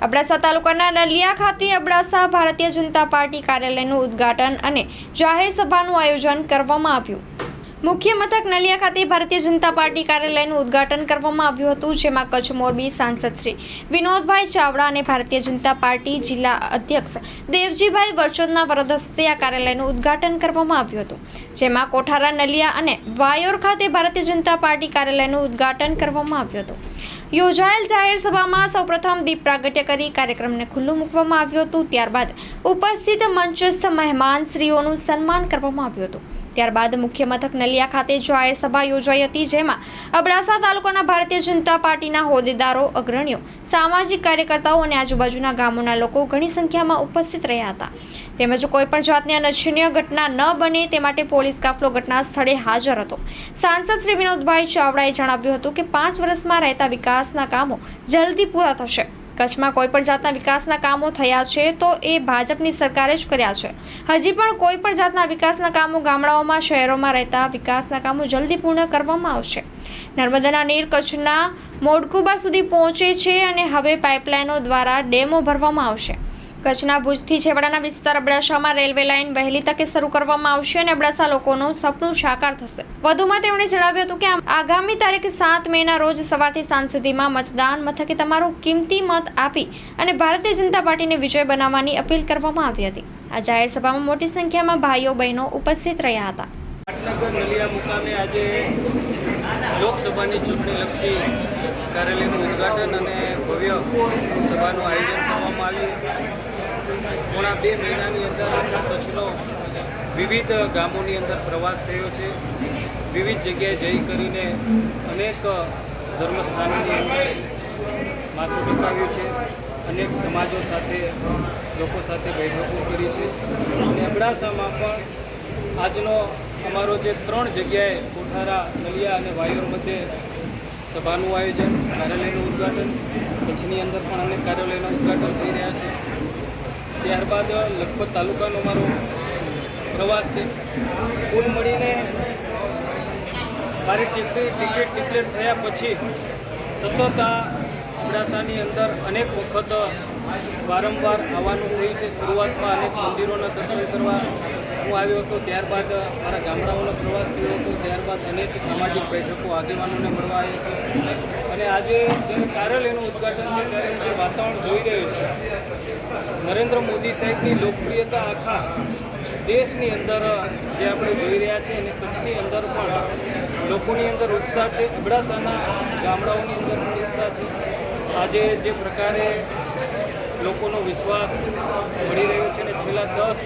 અબડાસા તાલુકાના નલિયા ખાતે અબડાસા ભારતીય જનતા પાર્ટી કાર્યાલયનું ઉદ્ઘાટન અને જાહેર સભાનું આયોજન કરવામાં આવ્યું. મુખ્ય મથક નલિયા ખાતે ભારતીય જનતા પાર્ટી કાર્યાલયનું ઉદ્ઘાટન કરવામાં આવ્યું હતું, જેમાં કચ્છ મોરબી સાંસદ શ્રી વિનોદભાઈ ચાવડા અને ભારતીય જનતા પાર્ટી જિલ્લા અધ્યક્ષ દેવજીભાઈ વરચોદના વરદ હસ્તે આ કાર્યાલયનું ઉદ્ઘાટન કરવામાં આવ્યું હતું, જેમાં કોઠારા નલિયા અને વાયોર ખાતે ભારતીય જનતા પાર્ટી કાર્યાલયનું ઉદ્ઘાટન કરવામાં આવ્યું હતું. યોજાયેલ જાહેર સભામાં સૌપ્રથમ દીપ પ્રાગટ્ય કરી કાર્યક્રમને ખુલ્લું મૂકવામાં આવ્યું હતું, ત્યારબાદ ઉપસ્થિત મંચસ્થ મહેમાન શ્રીઓનું સન્માન કરવામાં આવ્યું હતું. ત્યારબાદ મુખ્ય મથક નલિયા ખાતે જાહેર સભા યોજાઈ હતી, જેમાં અબડાસા તાલુકાના ભારતીય જનતા પાર્ટીના હોદ્દેદારો, અગ્રણીઓ, સામાજિક કાર્યકર્તાઓ અને આજુબાજુના ગામોના લોકો ઘણી સંખ્યામાં ઉપસ્થિત રહ્યા હતા. તેમજ કોઈપણ જાતની અનિચ્છનીય ઘટના ન બને તે માટે પોલીસ કાફલો ઘટના સ્થળે હાજર હતો. સાંસદ શ્રી વિનોદભાઈ ચાવડાએ જણાવ્યું હતું કે પાંચ વર્ષમાં રહેતા વિકાસના કામો જલ્દી પૂરા થશે. કચ્છમાં કોઈ પણ જાતના વિકાસના કામો થયા છે, તો એ ભાજપની સરકારે જ કર્યા છે. હજી પણ કોઈ પણ જાતના વિકાસના કામો ગામડાઓમાં, શહેરોમાં રહેતા વિકાસના કામો જલ્દી પૂર્ણ કરવામાં આવશે. નર્મદાના નીર કચ્છના મોડકુબા સુધી પહોંચે છે અને હવે પાઇપલાઇનો દ્વારા ડેમો ભરવામાં આવશે. કચ્છના ભુજથી છેવાડાના વિસ્તાર અબડાસામાં રેલવે લાઇન વહેલી તકે શરૂ કરવામાં આવશે અને અબડાસા લોકોનું સપનું સાકાર થશે. વધુમાં તેમણે જણાવ્યું હતું કે આગામી તારીખ સાત મેના રોજ સવારથી સાંજ સુધીમાં મતદાન મથકે તમારો કિંમતી મત આપી અને ભારતીય જનતા પાર્ટીને વિજય બનાવવાની અપીલ કરવામાં આવી હતી. આ જાહેર સભામાં મોટી સંખ્યામાં ભાઈઓ બહેનો ઉપસ્થિત રહ્યા હતા. આજે લોકસભાની ચૂંટણીલક્ષી કાર્યાલયનું ઉદ્ઘાટન અને ભવ્ય સભાનું આયોજન કરવામાં આવ્યું. પોણા બે મહિનાની અંદર આખા કચ્છનો વિવિધ ગામોની અંદર પ્રવાસ થયો છે. વિવિધ જગ્યાએ જઈ કરીને અનેક ધર્મસ્થાનોની અંદર માથું ટકાવ્યું છે. અનેક સમાજો સાથે, લોકો સાથે બેઠકો કરી છે. અને અબડાસામાં પણ આજનો અમારો જે ત્રણ જગ્યાએ કોઠારા, નલિયા અને વાયોર મધ્યે સભાનું આયોજન, કાર્યાલયનું ઉદ્ઘાટન, કચ્છની અંદર પણ અનેક કાર્યાલયના ઉદ્ઘાટન થઈ રહ્યા છે. ત્યારબાદ લખપત તાલુકાનો મારો પ્રવાસ છે. કુલ મળીને મારી ટિકિટ ટિકિટ ડિક્લેર થયા પછી સતત આ અબડાસાની અંદર અનેક વખત વારંવાર આવવાનું થયું છે. શરૂઆતમાં અનેક મંદિરોના દર્શન કરવા હું આવ્યો હતો. ત્યારબાદ મારા ગામડાઓનો પ્રવાસ થયો હતો. ત્યારબાદ અનેક સામાજિક બેઠકો આગેવાનોને મળવા આવ્યો હતો. અને આજે જ્યારે કાર્યાલયનું ઉદ્ઘાટન છે, ત્યારે હું જે વાતાવરણ જોઈ રહ્યો છું નરેન્દ્ર મોદી સાહેબની લોકપ્રિયતા આખા દેશની અંદર જે આપણે જોઈ રહ્યા છીએ અને કચ્છની અંદર પણ લોકોની અંદર ઉત્સાહ છે. અબડાસાના ગામડાઓની અંદર પણ ઉત્સાહ છે. આજે જે પ્રકારે લોકોનો વિશ્વાસ મળી રહ્યો છે અને છેલ્લા દસ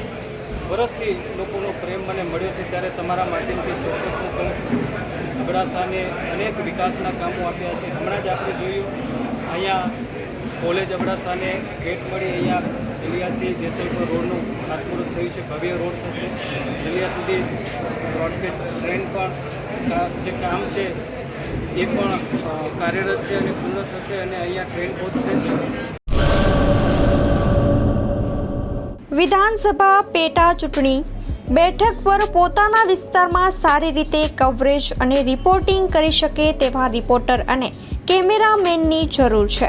વર્ષથી લોકોનો પ્રેમ મને મળ્યો છે, ત્યારે તમારા માધ્યમથી ચોક્કસ હું કહું છું. અબડાસાને અનેક વિકાસના કામો આપ્યા છે. હમણાં જ આપણે જોયું, અહીંયા કોલેજ અબડાસાને ભેટ મળી અહીંયા દલિયાથી દેસાઈપુર રોડનું ખાતમુહૂર્ત થયું છે. ભવ્ય રોડ થશે. દલિયા સુધી બ્રોડગેજ ટ્રેન પણ જે કામ છે એ પણ કાર્યરત છે અને પૂર્ણ થશે અને અહીંયા ટ્રેન પહોંચશે. વિધાનસભા પેટા ચૂંટણી. બેઠક પર પોતાના વિસ્તારમાં સારી રીતે કવરેજ અને રિપોર્ટિંગ કરી શકે તેવા રિપોર્ટર અને કેમેરામેનની જરૂર છે.